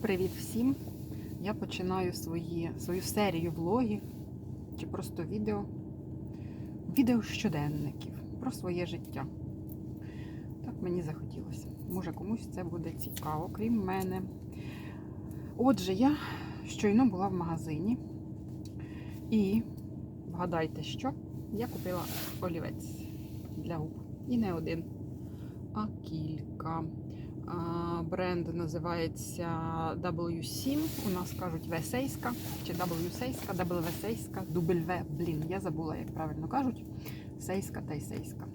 Привіт всім! Я починаю свої, свою серію влогів чи просто відео, відео щоденників про своє життя. Так мені захотілося. Може комусь це буде цікаво, крім мене. Отже, я щойно була в магазині і вгадайте, що я купила олівець для губ. І не один, а кілька. Бренд називається W7. У нас кажуть Весейська чи W-сейська, W-сейська, W, блін, я забула, як правильно кажуть. Сейська та й сейська.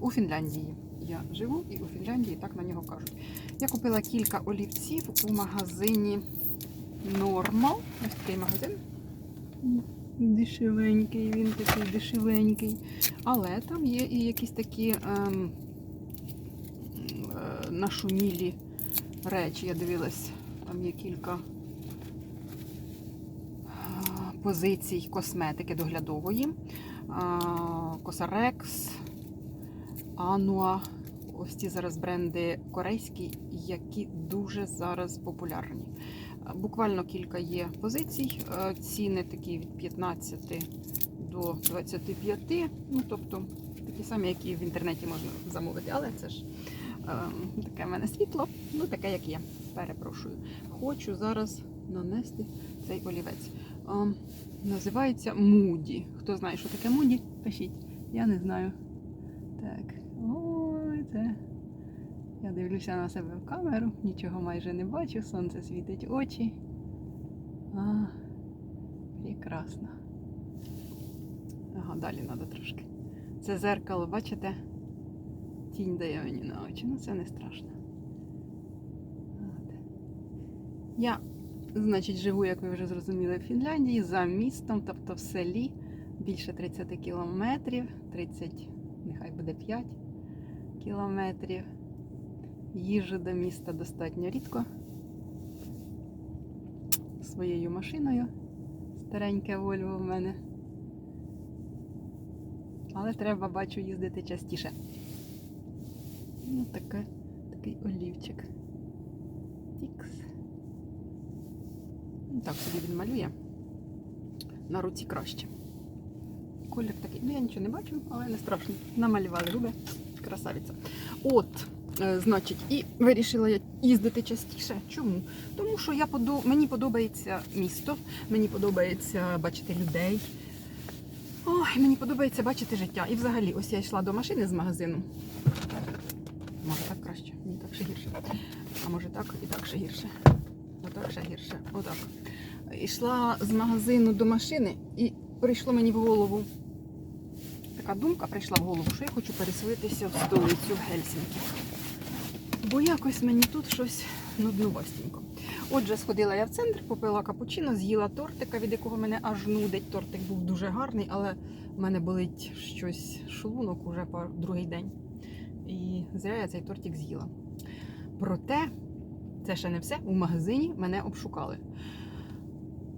У Фінляндії я живу і у Фінляндії так на нього кажуть. Я купила кілька олівців у магазині Normal. Ось такий магазин. Дешевенький, він такий дешевенький. Але там є і якісь такі. Ем, нашумілі речі. Я дивилась, там є кілька е, позицій косметики доглядової. Косарекс, Ануа. Ось ці зараз бренди корейські, які дуже зараз популярні. Е, Буквально кілька є позицій. Е, Ціни такі від 15 до 25. Ну, тобто такі самі, які в інтернеті можна замовити, але це ж таке в мене світло, ну таке, як є. Перепрошую. Хочу зараз нанести цей олівець. Ем, називається Муді. Хто знає, що таке Муді, пишіть. Я не знаю. Так, ой, це. Я дивлюся на себе в камеру, нічого майже не бачу, сонце світить очі. А, прекрасно. Ага, далі треба трошки. Це зеркало, бачите? Тінь дає мені на очі, ну це не страшно. Я, значить, живу, як ви вже зрозуміли, в Фінляндії за містом, тобто в селі більше 30 кілометрів, 30, нехай буде 5 кілометрів. Їжджу до міста достатньо рідко. Своєю машиною. Стареньке Вольво в мене. Але треба, бачу, їздити частіше. Ну, таке, такий олівчик. Тікс. Ну, так собі він малює. На руці краще. Колір такий. Ну, я нічого не бачу, але не страшно. Намалювали губи. Красавиця. От, е, значить, і вирішила я їздити частіше. Чому? Тому що я подо... мені подобається місто, мені подобається бачити людей. Ой, мені подобається бачити життя. І взагалі, ось я йшла до машини з магазину. Може так краще, ні, так ще гірше. А може так і так ще гірше. Отак ще гірше. Отак. Йшла з магазину до машини і прийшло мені в голову. Така думка прийшла в голову, що я хочу переселитися в столицю Гельсінкі. Бо якось мені тут щось нуднувастенько. Отже, сходила я в центр, попила капучино, з'їла тортика, від якого мене аж нудить. Тортик був дуже гарний, але в мене болить щось шлунок уже по другий день. І зря я цей тортик з'їла. Проте, це ще не все. У магазині мене обшукали.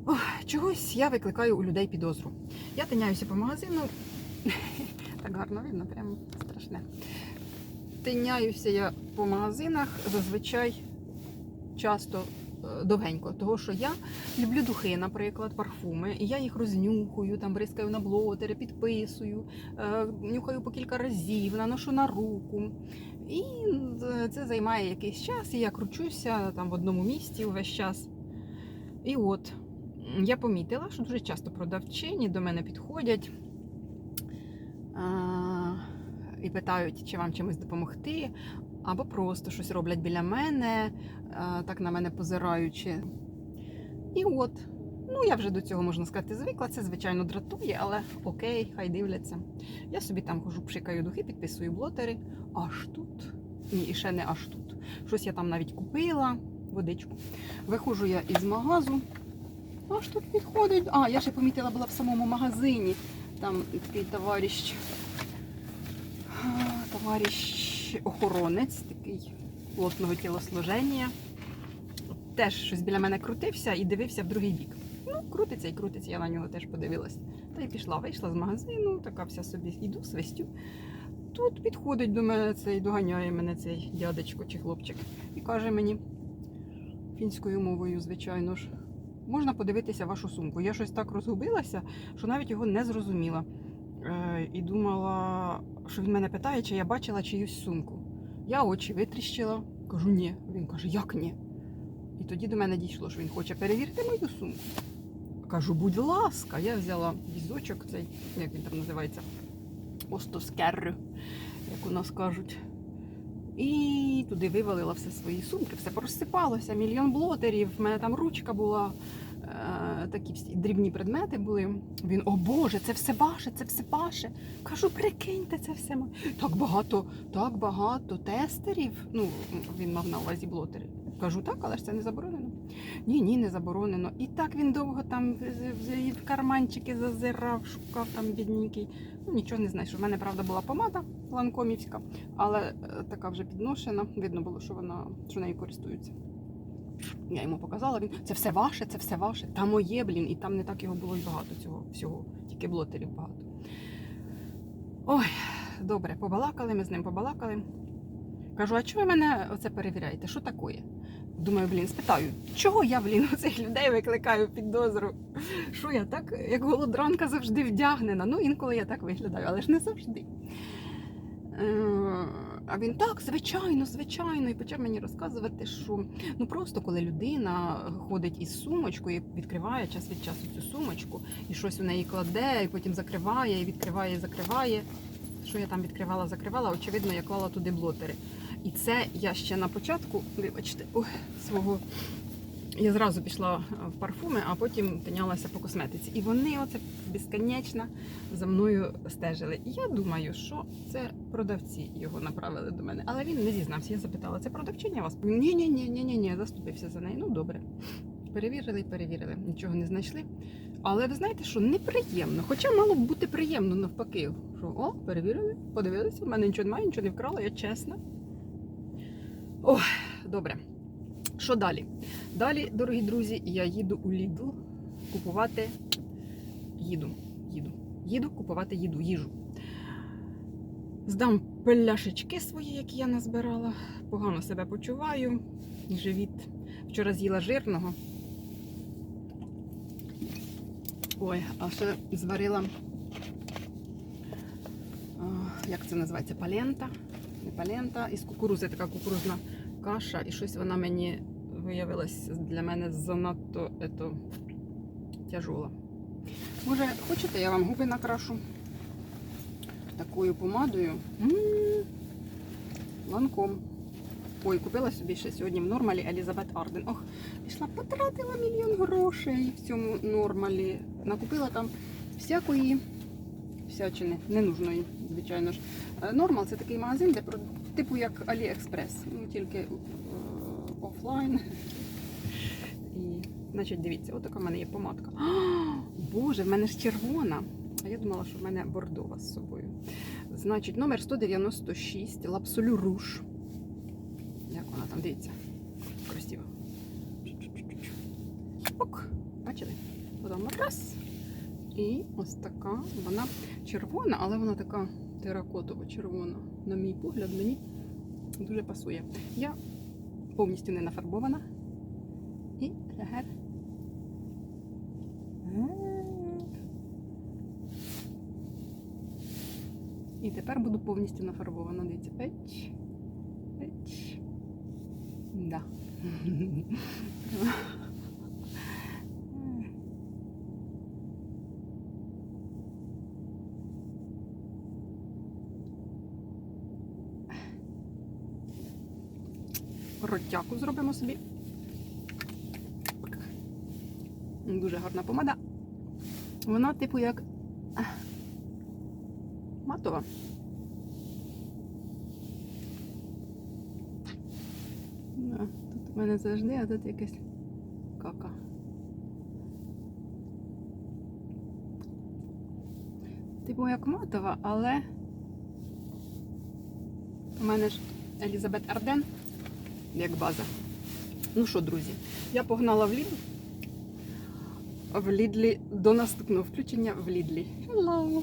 Ох, чогось я викликаю у людей підозру. Я тиняюся по магазину. Так гарно видно, прямо страшне. Тиняюся я по магазинах зазвичай часто довгенько, того що я люблю духи, наприклад, парфуми, і я їх рознюхую, там бризкаю на блотери, підписую, е, нюхаю по кілька разів, наношу на руку. І е, це займає якийсь час, і я кручуся там в одному місці увесь час. І от я помітила, що дуже часто продавчині до мене підходять а, і питають, чи вам чимось допомогти, або просто щось роблять біля мене, так на мене позираючи. І от, ну я вже до цього можна сказати звикла. Це звичайно дратує, але окей, хай дивляться. Я собі там хожу, пшикаю духи, підписую блотери. Аж тут. Ні, і ще не аж тут. Щось я там навіть купила, водичку. Виходжу я із магазу. Аж тут підходить. А, я ще помітила була в самому магазині. Там такий товариш, а, охоронець, такий плотного тілосложення. Теж щось біля мене крутився і дивився в другий бік. Ну, крутиться і крутиться, я на нього теж подивилась. Та й пішла, вийшла з магазину, така вся собі іду, свистю. Тут підходить до мене цей, доганяє мене цей дядечко чи хлопчик і каже мені: фінською мовою, звичайно ж. Можна подивитися вашу сумку. Я щось так розгубилася, що навіть його не зрозуміла. Е, і думала, що він мене питає, чи я бачила чиюсь сумку. Я очі витріщила, кажу ні. Він каже, як ні? І тоді до мене дійшло, що він хоче перевірити мою сумку. Кажу, будь ласка, я взяла візочок цей, як він там називається, остоскер, як у нас кажуть. І туди вивалила все свої сумки, все порозсипалося, мільйон блотерів, в мене там ручка була, такі всі дрібні предмети були. Він, о Боже, це все ваше, це все ваше. Кажу, прикиньте, це все. моє». Так багато, так багато тестерів. Ну, він мав на увазі блотери. Кажу, так, але ж це не заборонено. Ні, ні, не заборонено. І так він довго там в карманчики зазирав, шукав там бідненький. Ну, нічого не знайшов. У мене, правда, була помада ланкомівська, але е, така вже підношена. Видно було, що вона що нею користуються. Я йому показала, він це все ваше, це все ваше. Та моє, блін, і там не так його було й багато цього всього, тільки блотерів багато. Ой, добре, побалакали, ми з ним побалакали. Кажу, а чого ви мене оце перевіряєте? Що таке? Думаю, блін, спитаю, чого я, блін, у цих людей викликаю підозру? Що я так, як голодранка завжди вдягнена? Ну, інколи я так виглядаю, але ж не завжди. А він так, звичайно, звичайно, і почав мені розказувати, що ну просто коли людина ходить із сумочкою, і відкриває час від часу цю сумочку, і щось у неї кладе, і потім закриває, і відкриває, і закриває. Що я там відкривала, закривала, очевидно, я клала туди блотери. І це я ще на початку, вибачте, ой, свого. Я зразу пішла в парфуми, а потім тинялася по косметиці. І вони оце безконечно за мною стежили. І я думаю, що це продавці його направили до мене. Але він не зізнався. Я запитала, це продавчиня вас? Ні, ні, ні, ні, ні, ні, заступився за неї. Ну добре. Перевірили, перевірили, нічого не знайшли. Але ви знаєте, що неприємно. Хоча мало б бути приємно навпаки. Що о, перевірили, подивилися, в мене нічого немає, нічого не вкрала, я чесна. Ох, добре. Що далі? Далі, дорогі друзі, я їду у Lidl купувати їду. Їду. Їду купувати їду, їжу. Здам пляшечки свої, які я назбирала. Погано себе почуваю. Живіт. Вчора з'їла жирного. Ой, а ще зварила. Як це називається? Палента. Палента. Із кукурузи така кукурузна каша. І щось вона мені виявилась для мене занадто ето, тяжола. Може, хочете, я вам губи накрашу такою помадою. М, Ланком. Ой, купила собі ще сьогодні в нормалі Елізабет Арден. Ох, пішла, потратила мільйон грошей в цьому нормалі. Накупила там всякої всячини, ненужної, звичайно ж. Е, Нормал це такий магазин, де типу як Аліекспрес, ну тільки е, офлайн. І, значить, дивіться, отака в мене є помадка. А, Боже, в мене ж червона. А я думала, що в мене бордова з собою. Значить, номер 196, Лапсолю Руш. Як вона там, дивіться. Красиво. Ок, бачили? Потім раз. І ось така, вона червона, але вона така теракотово червона. На мій погляд, мені дуже пасує. Я повністю не нафарбована. І лягер. І тепер буду повністю нафарбована. Дивіться, еч, еч. Да. Ротяку зробимо собі. Дуже гарна помада. Вона, типу, як матова. Тут у мене завжди, а тут якась кака. Типу як матова, але у мене ж Елізабет Арден як база. Ну що, друзі, я погнала в Лідл. В Лідлі до наступного включення в Лідлі. Hello!